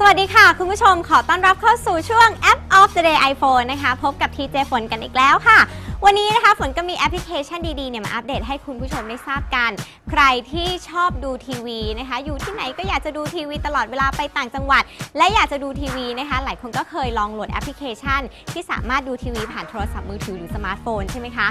สวัสดีค่ะ คุณผู้ชมขอต้อนรับเข้าสู่ช่วง App of the Day iPhone นะคะ พบกับ TJ ฝนกันอีกแล้วค่ะ วันนี้นะคะฝนก็มีแอปพลิเคชันดีๆเนี่ยมาอัปเดตให้คุณผู้ชมได้ทราบกัน ใครที่ชอบดูทีวีนะคะ อยู่ที่ไหนก็อยากจะดูทีวีตลอดเวลาไปต่างจังหวัด และอยากจะดูทีวีนะคะ หลายคนก็เคยลองโหลดแอปพลิเคชัน ที่สามารถดูทีวีผ่านโทรศัพท์มือถือหรือสมาร์ทโฟนใช่ไหมคะ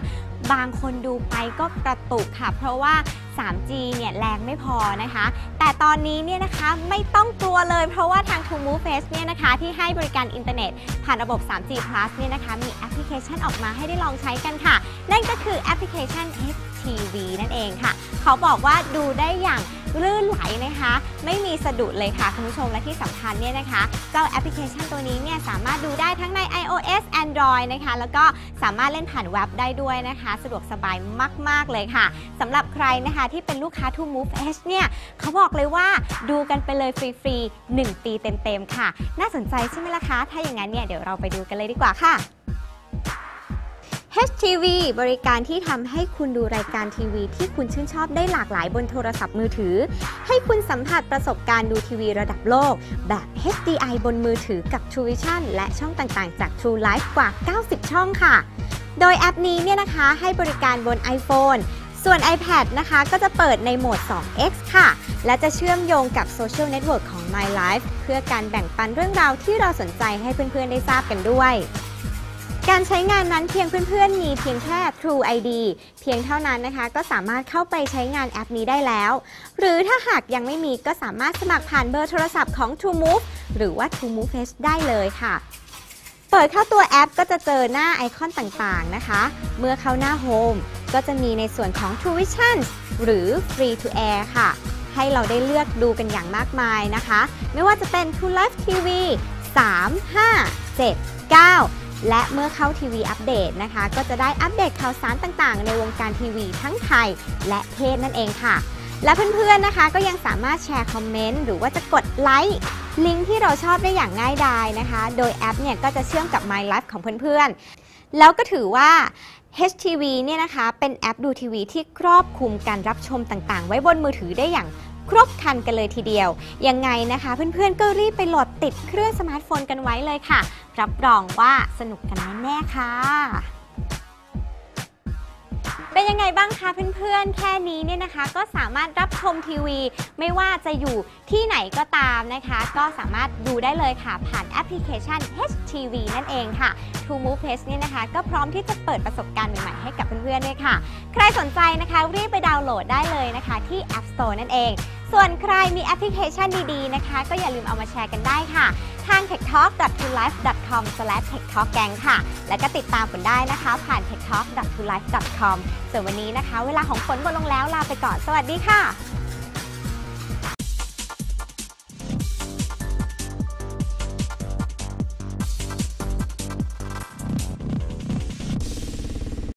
บางคนดูไปก็กระตุกค่ะ เพราะว่า 3G เนี่ยแรงไม่พอนะคะ แต่ตอนนี้เนี่ยนะคะไม่ต้องกลัวเลย เพราะว่าทาง True Move Face เนี่ยนะคะที่ให้บริการอินเทอร์เน็ต ผ่านระบบ 3G Plus เนี่ยนะคะมีแอปพลิเคชันออกมาให้ได้ลองใช้กันค่ะ นั่นก็คือแอปพลิเคชัน TV นั่นเองค่ะ เขาบอกว่าดูได้อย่างลื่นไหลนะคะ ไม่มีสะดุดเลยค่ะ คุณผู้ชมและที่สำคัญเนี่ยนะคะ เจ้าแอปพลิเคชันตัวนี้เนี่ยสามารถดูได้ทั้งใน iOS Android นะคะ แล้วก็สามารถเล่นผ่านเว็บได้ด้วยนะคะ สะดวกสบายมาก ๆ เลยค่ะสำหรับใครนะคะที่เป็นลูกค้า True Move H เนี่ยเขาบอกเลยว่าดูกันไปเลยฟรีๆ 1 ปีเต็ม ๆ ค่ะ น่าสนใจใช่ไหมล่ะคะ ถ้าอย่างนั้นเนี่ยเดี๋ยวเราไปดูกันเลยดีกว่าค่ะ HTV บริการที่ทำให้คุณดูรายการทีวีที่คุณชื่นชอบได้หลากหลายบนโทรศัพท์มือถือ ให้คุณสัมผัสประสบการณ์ดูทีวีระดับโลก แบบ HDI บนมือถือกับ True Vision และช่องต่างๆ จาก True Life กว่า 90 ช่องค่ะ โดยแอปนี้เนี่ยนะคะให้บริการบน iPhone ส่วน iPad นะคะก็จะเปิดในโหมด 2x ค่ะ และจะเชื่อมโยงกับโซเชียลเน็ตเวิร์กของ My Life เพื่อการแบ่งปันเรื่องราวที่เราสนใจให้เพื่อนๆได้ทราบกันด้วย การใช้งานนั้นเพียงเพื่อนๆ มีเพียงแค่ True ID เพียงเท่านั้นนะคะ ก็สามารถเข้าไปใช้งานแอปนี้ได้แล้ว หรือถ้าหากยังไม่มีก็สามารถสมัครผ่านเบอร์โทรศัพท์ของ True Move หรือว่า True Move Face ได้เลยค่ะ เปิดเข้าตัวแอปก็จะเจอหน้าไอคอนต่างๆนะคะ เมื่อเข้าหน้า Home ก็จะมีในส่วนของ True Vision หรือ Free to Air ค่ะ ให้เราได้เลือกดูกันอย่างมากมายนะคะ ไม่ว่าจะเป็น True Life TV 3 5 7 9 และเมื่อเข้าทีวีอัปเดตนะคะ ก็จะได้อัปเดตข่าวสารต่างๆ ในวงการทีวีทั้งไทยและเทศนั่นเองค่ะ และเพื่อนๆนะคะก็ยังสามารถแชร์คอมเมนต์หรือว่าจะกดไลค์ลิงก์ที่เราชอบได้อย่างง่ายดายนะคะ โดยแอปเนี่ยก็จะเชื่อมกับ My Life ของเพื่อนๆ แล้วก็ถือว่า HTV เนี่ยนะคะ เป็นแอปดูทีวีที่ครอบคลุมการรับชมต่างๆ ไว้บนมือถือได้อย่าง ครบคันกันเลยทีเดียว ยังไงนะคะ เพื่อนๆก็รีบไปโหลดติดเครื่องสมาร์ทโฟนกันไว้เลยค่ะ รับรองว่าสนุกกันแน่ๆค่ะ เป็นยังไงบ้างคะเพื่อนๆ แค่นี้เนี่ยนะคะ ก็สามารถรับชมทีวี ไม่ว่าจะอยู่ที่ไหนก็ตามนะคะ ก็สามารถดูได้เลยค่ะ ผ่านแอปพลิเคชัน HTV นั่นเองค่ะ True Move Plus เนี่ยนะคะ ก็พร้อมที่จะเปิดประสบการณ์ใหม่ๆให้กับเพื่อนๆด้วยค่ะ ใครสนใจนะคะรีบไปดาวน์โหลดได้เลยนะคะ ที่ App Store นั่นเองส่วนใครมีแอปพลิเคชันดีๆนะคะ ก็อย่าลืมเอามาแชร์กันได้ค่ะทาง techtalk.tolife.com/techtalkgang ค่ะ แล้วก็ติดตามฝนได้นะคะ ผ่าน techtalk.tolife.com ส่วนวันนี้นะคะ เวลาของฝนหมดลงแล้วลาไปก่อนสวัสดีค่ะ